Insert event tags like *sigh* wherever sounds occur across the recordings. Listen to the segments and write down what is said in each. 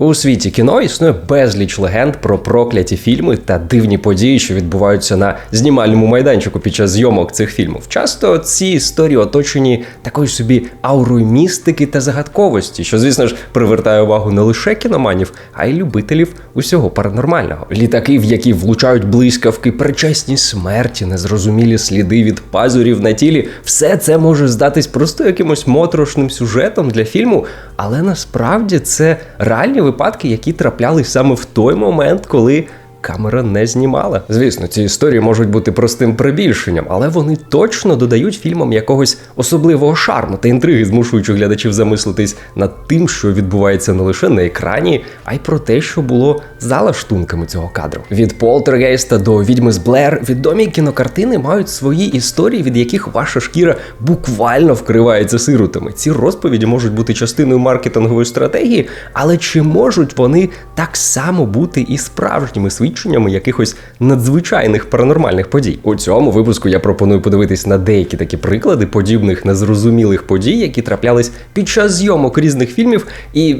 У світі кіно існує безліч легенд про прокляті фільми та дивні події, що відбуваються на знімальному майданчику під час зйомок цих фільмів. Часто ці історії оточені такою собі аурою містики та загадковості, що, звісно ж, привертає увагу не лише кіноманів, а й любителів усього паранормального. Літаки, в які влучають блискавки, причесні смерті, незрозумілі сліди від пазурів на тілі, все це може здатись просто якимось моторошним сюжетом для фільму, але насправді це реальні випадки, які траплялись саме в той момент, коли. Камера не знімала. Звісно, ці історії можуть бути простим прибільшенням, але вони точно додають фільмам якогось особливого шарму та інтриги, змушуючи глядачів замислитись над тим, що відбувається не лише на екрані, а й про те, що було за лаштунками цього кадру. Від Полтергейста до відьми з Блер відомі кінокартини мають свої історії, від яких ваша шкіра буквально вкривається сиротами. Ці розповіді можуть бути частиною маркетингової стратегії, але чи можуть вони так само бути і справжніми свідченнями якихось надзвичайних паранормальних подій? У цьому випуску я пропоную подивитись на деякі такі приклади подібних незрозумілих подій, які траплялись під час зйомок різних фільмів, і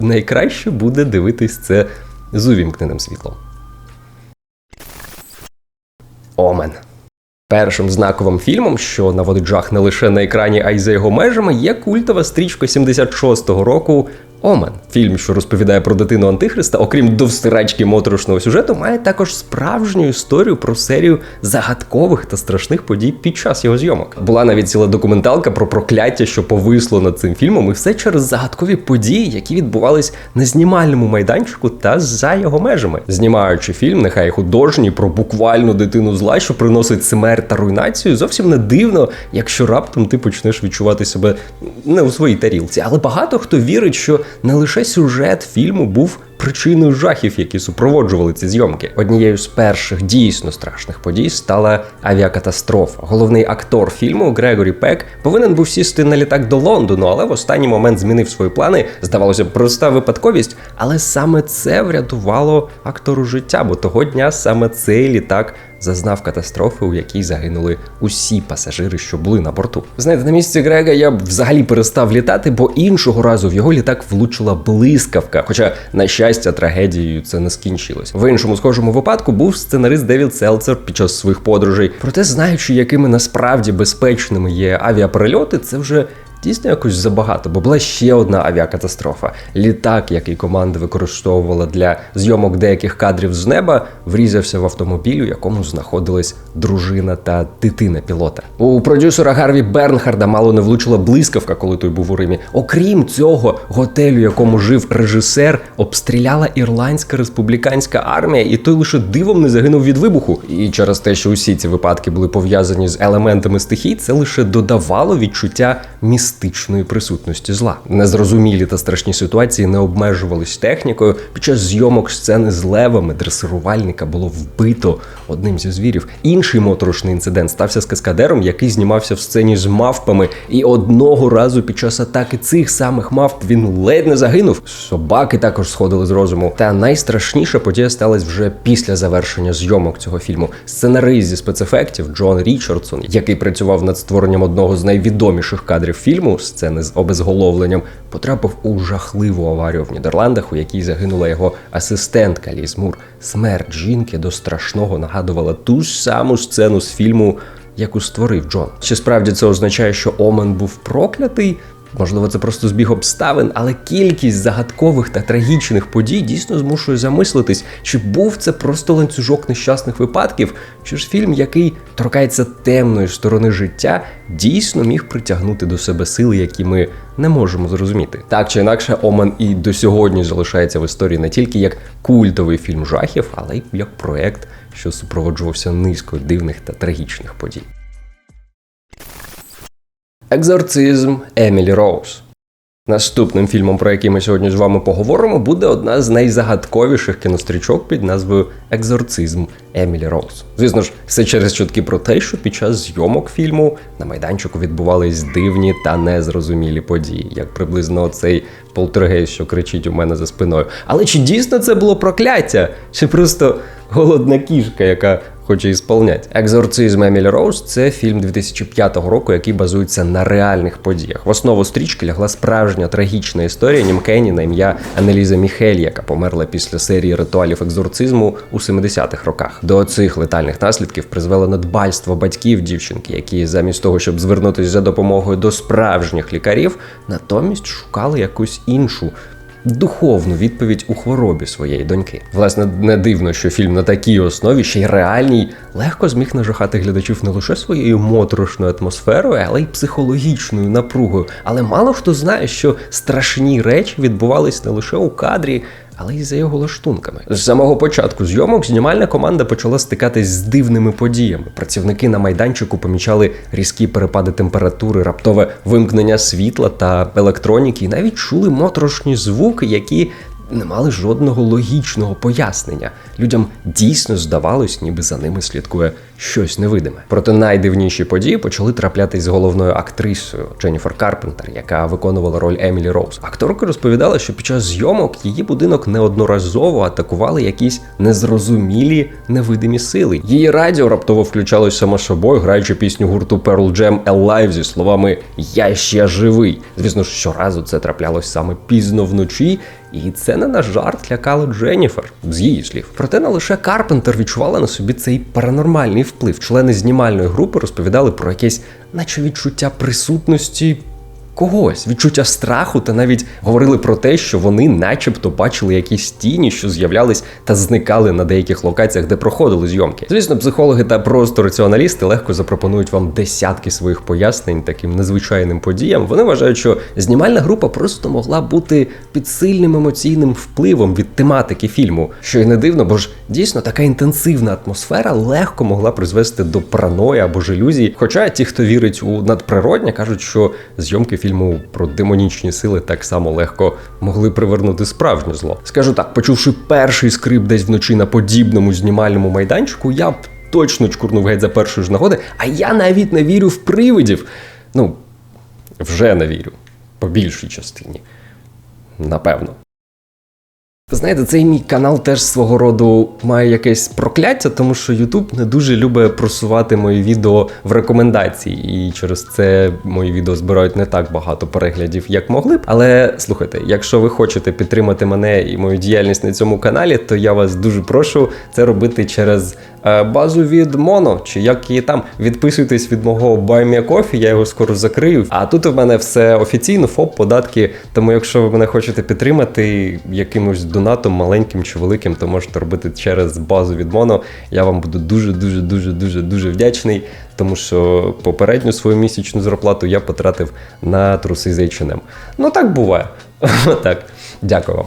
найкраще буде дивитись це з увімкненим світлом. Омен. Першим знаковим фільмом, що наводить жах не лише на екрані, а й за його межами, є культова стрічка 76-го року Омен. Фільм, що розповідає про дитину Антихриста, окрім довстирачки моторошного сюжету, має також справжню історію про серію загадкових та страшних подій під час його зйомок. Була навіть ціла документалка про прокляття, що повисло над цим фільмом, і все через загадкові події, які відбувались на знімальному майданчику та за його межами. Знімаючи фільм, нехай художній про буквальну дитину зла, що приносить смерть та руйнацію, зовсім не дивно, якщо раптом ти почнеш відчувати себе не у своїй тарілці. Але багато хто вірить, що не лише сюжет фільму був причиною жахів, які супроводжували ці зйомки. Однією з перших дійсно страшних подій стала авіакатастрофа. Головний актор фільму Грегорі Пек повинен був сісти на літак до Лондону, але в останній момент змінив свої плани. Здавалося, б, проста випадковість, але саме це врятувало актору життя, бо того дня саме цей літак. Зазнав катастрофи, у якій загинули усі пасажири, що були на борту. Знаєте, на місці Грега я б взагалі перестав літати, бо іншого разу в його літак влучила блискавка. Хоча, на щастя, трагедією це не скінчилось. В іншому схожому випадку був сценарист Девід Селцер під час своїх подорожей. Проте, знаючи, якими насправді безпечними є авіаперельоти, це вже Дійсно, якось забагато, бо була ще одна авіакатастрофа. Літак, який команда використовувала для зйомок деяких кадрів з неба, врізався в автомобіль, у якому знаходилась дружина та дитина пілота. У продюсера Гарві Бернхарда мало не влучила блискавка, коли той був у Римі. Окрім цього, готелю, якому жив режисер, обстріляла ірландська республіканська армія, і той лише дивом не загинув від вибуху. І через те, що усі ці випадки були пов'язані з елементами стихій, це лише додавало відчуття міста містичної присутності зла. Незрозумілі та страшні ситуації не обмежувались технікою. Під час зйомок сцени з левами дресирувальника було вбито одним зі звірів. Інший моторошний інцидент стався з каскадером, який знімався в сцені з мавпами. І одного разу під час атаки цих самих мавп він ледь не загинув. Собаки також сходили з розуму. Та найстрашніша подія сталася вже після завершення зйомок цього фільму. Сценарист зі спецефектів Джон Річардсон, який працював над створенням одного з найвідоміших кадрів фільму фільму сцени з обезголовленням потрапив у жахливу аварію в Нідерландах, у якій загинула його асистентка Ліз Мур. Смерть жінки до страшного нагадувала ту ж саму сцену з фільму, яку створив Джон. Чи справді це означає, що Омен був проклятий? Можливо, це просто збіг обставин, але кількість загадкових та трагічних подій дійсно змушує замислитись, чи був це просто ланцюжок нещасних випадків, чи ж фільм, який торкається темної сторони життя, дійсно міг притягнути до себе сили, які ми не можемо зрозуміти. Так чи інакше, Омен і до сьогодні залишається в історії не тільки як культовий фільм жахів, але й як проект, що супроводжувався низкою дивних та трагічних подій. Екзорцизм Емілі Роуз. Наступним фільмом, про який ми сьогодні з вами поговоримо, буде одна з найзагадковіших кінострічок під назвою Екзорцизм Емілі Роуз. Звісно ж, все через чутки про те, що під час зйомок фільму на майданчику відбувались дивні та незрозумілі події, як приблизно цей полтергейс, що кричить у мене за спиною. Але чи дійсно це було прокляття? Чи просто голодна кішка, яка хоче ісполнять. Екзорцизм Емілі Роуз це фільм 2005 року, який базується на реальних подіях. В основу стрічки лягла справжня трагічна історія Німкені на ім'я Анеліза Міхель, яка померла після серії ритуалів екзорцизму у 70-х роках. До цих летальних наслідків призвело надбальство батьків дівчинки, які замість того, щоб звернутися за допомогою до справжніх лікарів, натомість шукали якусь іншу духовну відповідь у хворобі своєї доньки. Власне, не дивно, що фільм на такій основі ще й реальній легко зміг нажахати глядачів не лише своєю моторошною атмосферою, але й психологічною напругою. Але мало хто знає, що страшні речі відбувались не лише у кадрі. Але й за його лаштунками. З самого початку зйомок знімальна команда почала стикатись з дивними подіями. Працівники на майданчику помічали різкі перепади температури, раптове вимкнення світла та електроніки, і навіть чули моторошні звуки, які не мали жодного логічного пояснення. Людям дійсно здавалось, ніби за ними слідкує щось невидиме. Проте найдивніші події почали траплятись з головною актрисою Дженніфер Карпентер, яка виконувала роль Емілі Роуз. Акторка розповідала, що під час зйомок її будинок неодноразово атакували якісь незрозумілі невидимі сили. Її радіо раптово включалось само собою, граючи пісню гурту Pearl Jam Alive зі словами Я ще живий. Звісно щоразу це траплялось саме пізно вночі. І це не на жарт лякало Дженніфер, з її слів. Проте не лише Карпентер відчувала на собі цей паранормальний вплив. Члени знімальної групи розповідали про якесь, наче відчуття присутності когось, відчуття страху, та навіть говорили про те, що вони, начебто, бачили якісь тіні, що з'являлись та зникали на деяких локаціях, де проходили зйомки. Звісно, психологи та просто раціоналісти легко запропонують вам десятки своїх пояснень таким незвичайним подіям. Вони вважають, що знімальна група просто могла бути під сильним емоційним впливом від тематики фільму, що й не дивно, бо ж дійсно така інтенсивна атмосфера легко могла призвести до параної або ж ілюзій. Хоча ті, хто вірить у надприродне, кажуть, що зйомки фільму про демонічні сили так само легко могли привернути справжнє зло. Скажу так, почувши перший скрип десь вночі на подібному знімальному майданчику, я б точно чкурнув геть за першої ж нагоди, а я навіть не вірю в привидів. Ну, вже не вірю. По більшій частині. Напевно. Знаєте, цей мій канал теж свого роду має якесь прокляття, тому що YouTube не дуже любить просувати мої відео в рекомендації, і через це мої відео збирають не так багато переглядів, як могли б. Але слухайте, якщо ви хочете підтримати мене і мою діяльність на цьому каналі, то я вас дуже прошу це робити через е, базу від Моно, чи як її там. Відписуйтесь від мого Buy Me я його скоро закрию. А тут у мене все офіційно, ФОП, податки. Тому якщо ви мене хочете підтримати якимось донатом, маленьким чи великим, то можете робити через базу від Моно. Я вам буду дуже, дуже, дуже, дуже, дуже вдячний, тому що попередню свою місячну зарплату я потратив на труси з H&M. Ну так буває. *laughs* так, дякую вам.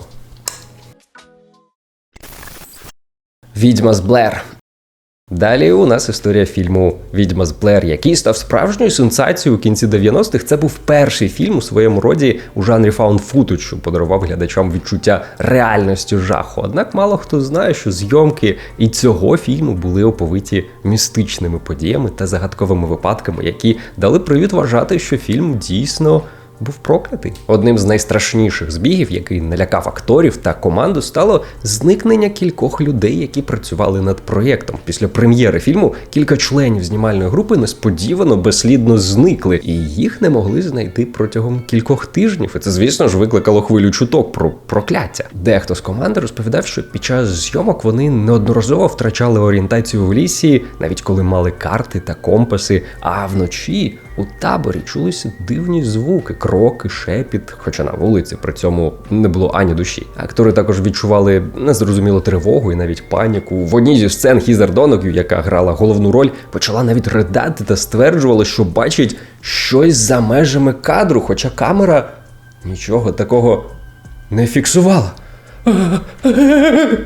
Відьма з Блер. Далі у нас історія фільму Відьма з Блер, який став справжньою сенсацією у кінці 90-х. Це був перший фільм у своєму роді у жанрі фаун футаж, що подарував глядачам відчуття реальності жаху. Однак мало хто знає, що зйомки і цього фільму були оповиті містичними подіями та загадковими випадками, які дали привід вважати, що фільм дійсно був проклятий. Одним з найстрашніших збігів, який налякав акторів та команду, стало зникнення кількох людей, які працювали над проєктом. Після прем'єри фільму кілька членів знімальної групи несподівано безслідно зникли, і їх не могли знайти протягом кількох тижнів. І це, звісно ж, викликало хвилю чуток про прокляття. Дехто з команди розповідав, що під час зйомок вони неодноразово втрачали орієнтацію в лісі, навіть коли мали карти та компаси. А вночі у таборі чулися дивні звуки, кроки, шепіт, хоча на вулиці при цьому не було ані душі. Актори також відчували незрозумілу тривогу і навіть паніку. В одній зі сцен Хізер Доногю, яка грала головну роль, почала навіть ридати та стверджувала, що бачить щось за межами кадру, хоча камера нічого такого не фіксувала.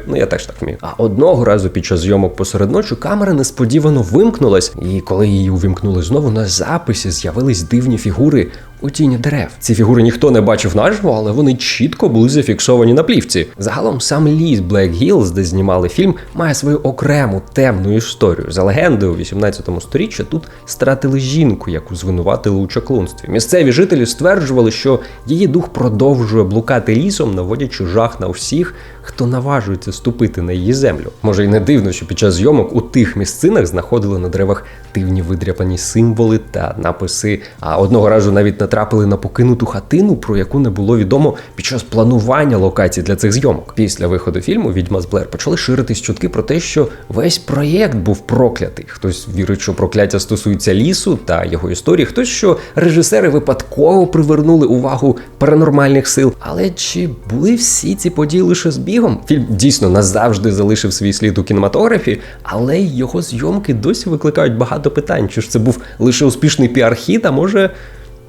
Ну, я теж так вмію. А одного разу під час зйомок посеред ночі камера несподівано вимкнулась, і коли її увімкнули знову, на записі з'явились дивні фігури у тіні дерев. Ці фігури ніхто не бачив наживо, але вони чітко були зафіксовані на плівці. Загалом сам ліс Black Hills, де знімали фільм, має свою окрему темну історію. За легендою, у 18 сторіччі тут стратили жінку, яку звинуватили у чаклунстві. Місцеві жителі стверджували, що її дух продовжує блукати лісом, наводячи жах на всіх, хто наважується ступити на її землю. Може й не дивно, що під час зйомок у тих місцинах знаходили на деревах дивні видряпані символи та написи. А одного разу навіть натрапили на покинуту хатину, про яку не було відомо під час планування локацій для цих зйомок. Після виходу фільму Відьма з Блер почали ширитись чутки про те, що весь проєкт був проклятий. Хтось вірить, що прокляття стосується лісу та його історії, хтось що режисери випадково привернули увагу паранормальних сил. Але чи були всі ці події лише збігом? Фільм дійсно назавжди залишив свій слід у кінематографі, але його зйомки досі викликають багато питань. Чи ж це був лише успішний піар-хіт, а може,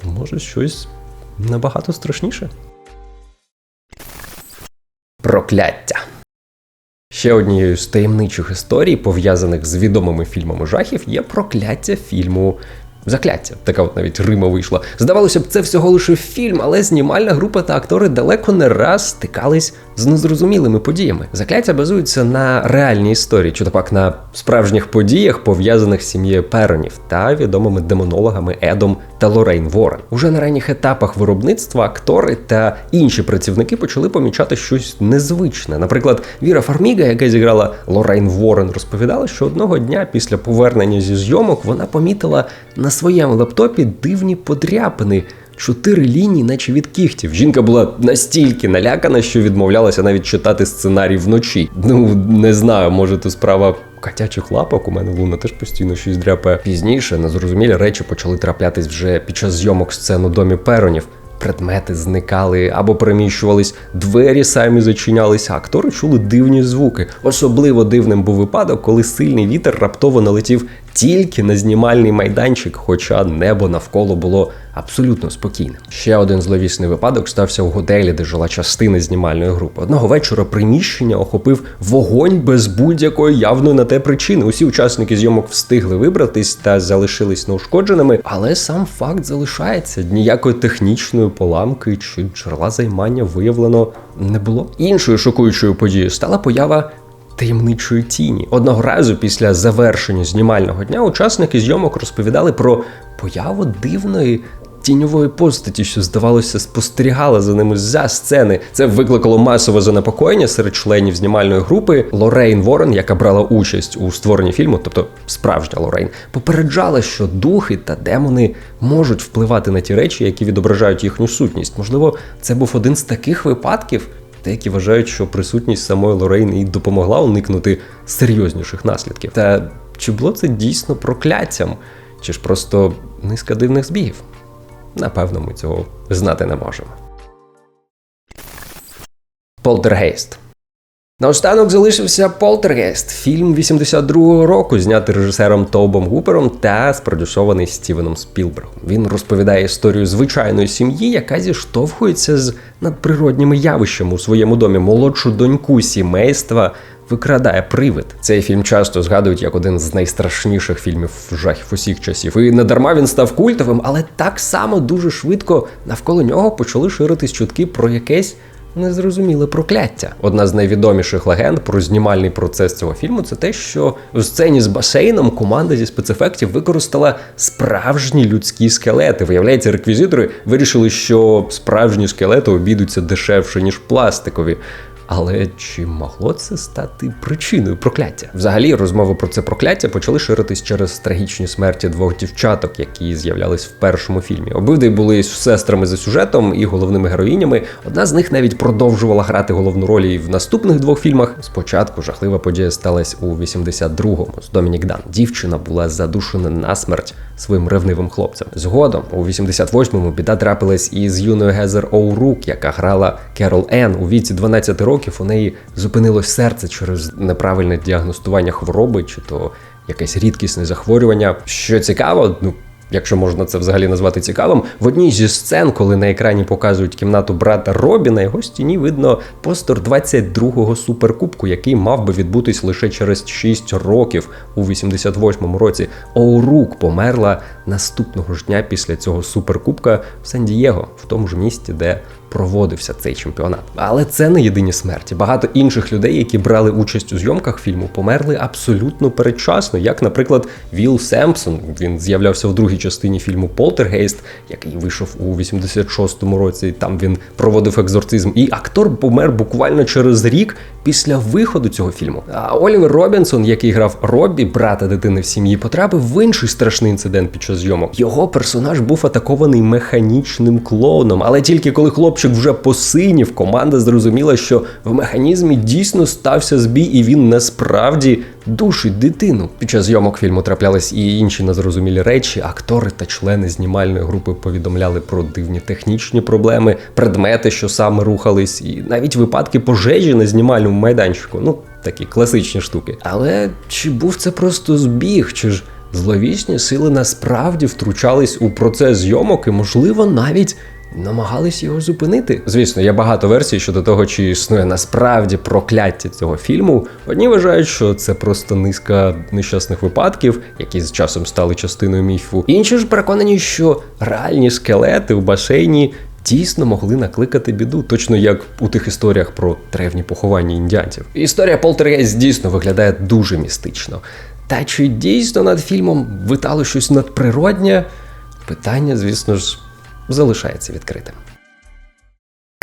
може щось набагато страшніше? Прокляття. Ще однією з таємничих історій, пов'язаних з відомими фільмами жахів, є прокляття фільму. Закляття, така от навіть Рима вийшла. Здавалося б, це всього лише фільм, але знімальна група та актори далеко не раз стикались з незрозумілими подіями. Закляття базується на реальній історії, чи то пак на справжніх подіях, пов'язаних з сім'єю Перонів та відомими демонологами Едом та Лорейн Ворен. Уже на ранніх етапах виробництва актори та інші працівники почали помічати щось незвичне. Наприклад, Віра Фарміга, яка зіграла Лорейн Ворен, розповідала, що одного дня після повернення зі зйомок вона помітила на своєму лаптопі дивні подряпини. Чотири лінії, наче від кіхтів. Жінка була настільки налякана, що відмовлялася навіть читати сценарій вночі. Ну не знаю, може то справа котячих лапок. У мене луна теж постійно щось дряпає. Пізніше незрозумілі речі почали траплятись вже під час зйомок сцен у домі Перонів. Предмети зникали або переміщувались, двері самі зачинялися, актори чули дивні звуки. Особливо дивним був випадок, коли сильний вітер раптово налетів тільки на знімальний майданчик, хоча небо навколо було абсолютно спокійним. Ще один зловісний випадок стався у готелі, де жила частина знімальної групи. Одного вечора приміщення охопив вогонь без будь-якої явної на те причини. Усі учасники зйомок встигли вибратись та залишились неушкодженими, але сам факт залишається. Ніякої технічної поламки чи джерела займання виявлено не було. Іншою шокуючою подією стала поява таємничої тіні. Одного разу після завершення знімального дня учасники зйомок розповідали про появу дивної. Тіньової постаті, що здавалося, спостерігала за ними за сцени. Це викликало масове занепокоєння серед членів знімальної групи. Лорейн Ворен, яка брала участь у створенні фільму, тобто справжня Лорейн, попереджала, що духи та демони можуть впливати на ті речі, які відображають їхню сутність. Можливо, це був один з таких випадків. Деякі вважають, що присутність самої Лорейн і допомогла уникнути серйозніших наслідків. Та чи було це дійсно прокляттям, чи ж просто низка дивних збігів? Напевно, ми цього знати не можемо. Полтергейст. Наостанок залишився Полтергейст, фільм 82-го року, знятий режисером Тобом Гупером та спродюсований Стівеном Спілбергом. Він розповідає історію звичайної сім'ї, яка зіштовхується з надприродніми явищами у своєму домі. Молодшу доньку сімейства викрадає привид. Цей фільм часто згадують як один з найстрашніших фільмів жахів усіх часів. І не дарма він став культовим, але так само дуже швидко навколо нього почали ширитись чутки про якесь незрозуміле прокляття. Одна з найвідоміших легенд про знімальний процес цього фільму це те, що у сцені з басейном команда зі спецефектів використала справжні людські скелети. Виявляється, реквізитори вирішили, що справжні скелети обійдуться дешевше ніж пластикові. Але чи могло це стати причиною прокляття? Взагалі, розмови про це прокляття почали ширитись через трагічні смерті двох дівчаток, які з'являлись в першому фільмі. Обидві були сестрами за сюжетом і головними героїнями. Одна з них навіть продовжувала грати головну роль і в наступних двох фільмах. Спочатку жахлива подія сталася у 82-му з Домінік Дан. Дівчина була задушена на смерть своїм ревнивим хлопцем. Згодом, у 88-му біда трапилась із юною Гезер Оурук, яка грала Керол Ен у віці 12 років. У неї зупинилось серце через неправильне діагностування хвороби, чи то якесь рідкісне захворювання. Що цікаво, ну якщо можна це взагалі назвати цікавим, в одній зі сцен, коли на екрані показують кімнату брата Робі, на його стіні видно постер 22-го суперкубку, який мав би відбутись лише через 6 років у 88-му році. Оурук померла наступного ж дня після цього суперкубка в Сан-Дієго, в тому ж місті, де проводився цей чемпіонат. Але це не єдині смерті. Багато інших людей, які брали участь у зйомках фільму, померли абсолютно передчасно. Як, наприклад, Вілл Семпсон. Він з'являвся в другій частині фільму Полтергейст, який вийшов у 86-му році. Там він проводив екзорцизм. І актор помер буквально через рік після виходу цього фільму. А Олівер Робінсон, який грав Робі, брата дитини в сім'ї, потрапив в інший страшний інцидент під час зйомок. Його персонаж був атакований механічним клоуном, але тільки коли хлопчик вже посинів, команда зрозуміла, що в механізмі дійсно стався збій, і він насправді душить дитину. Під час зйомок фільму траплялись і інші незрозумілі речі. Актори та члени знімальної групи повідомляли про дивні технічні проблеми, предмети, що саме рухались, і навіть випадки пожежі на знімальному майданчику. Ну такі класичні штуки. Але чи був це просто збіг, чи ж зловісні сили насправді втручались у процес зйомок і, можливо, навіть. Намагались його зупинити. Звісно, є багато версій щодо того, чи існує насправді прокляття цього фільму. Одні вважають, що це просто низка нещасних випадків, які з часом стали частиною міфу. Інші ж переконані, що реальні скелети в басейні дійсно могли накликати біду, точно як у тих історіях про древні поховання індіанців. Історія Полтергейст дійсно виглядає дуже містично. Та чи дійсно над фільмом витало щось надприроднє? Питання, звісно ж, залишається відкритим.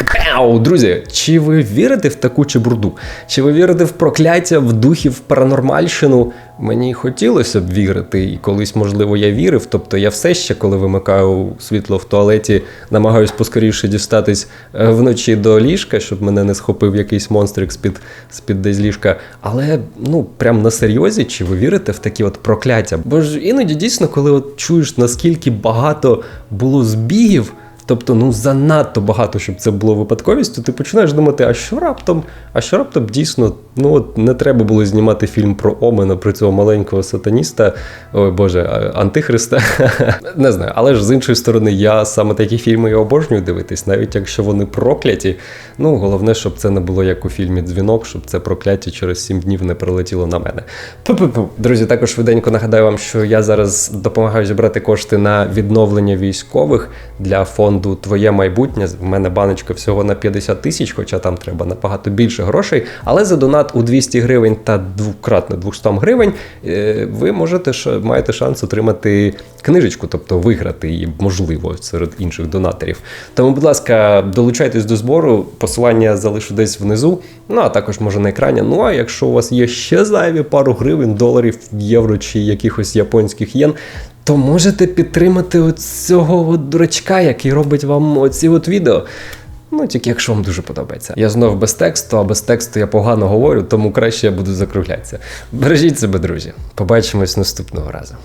Кпяу! Друзі, чи ви вірите в таку чебурду? Чи ви вірите в прокляття, в духів, паранормальщину? Мені хотілося б вірити, і колись, можливо, я вірив. Тобто я все ще, коли вимикаю світло в туалеті, намагаюсь поскоріше дістатись е, вночі до ліжка, щоб мене не схопив якийсь монстрик з-під з-під десь ліжка. Але ну прям на серйозі, чи ви вірите в такі от прокляття? Бо ж іноді дійсно, коли от чуєш, наскільки багато було збігів. Тобто, ну занадто багато, щоб це було випадковістю, ти починаєш думати, а що раптом, а що раптом дійсно, ну от не треба було знімати фільм про Омена, про цього маленького сатаніста, ой Боже, антихриста. *laughs* не знаю, але ж з іншої сторони, я саме такі фільми і обожнюю дивитись, навіть якщо вони прокляті. Ну, головне, щоб це не було як у фільмі Дзвінок, щоб це прокляття через сім днів не прилетіло на мене. Пу-пу-пу. Друзі, також швиденько нагадаю вам, що я зараз допомагаю зібрати кошти на відновлення військових для фонду фонду Твоє майбутнє. В мене баночка всього на 50 тисяч, хоча там треба набагато більше грошей. Але за донат у 200 гривень та двократно 200 гривень е, ви можете маєте шанс отримати книжечку, тобто виграти її, можливо, серед інших донаторів. Тому, будь ласка, долучайтесь до збору, посилання залишу десь внизу, ну а також може на екрані. Ну а якщо у вас є ще зайві пару гривень, доларів, євро чи якихось японських єн то можете підтримати оцього от дурачка, який робить вам оці от відео. Ну, тільки якщо вам дуже подобається. Я знов без тексту, а без тексту я погано говорю, тому краще я буду закруглятися. Бережіть себе, друзі. Побачимось наступного разу.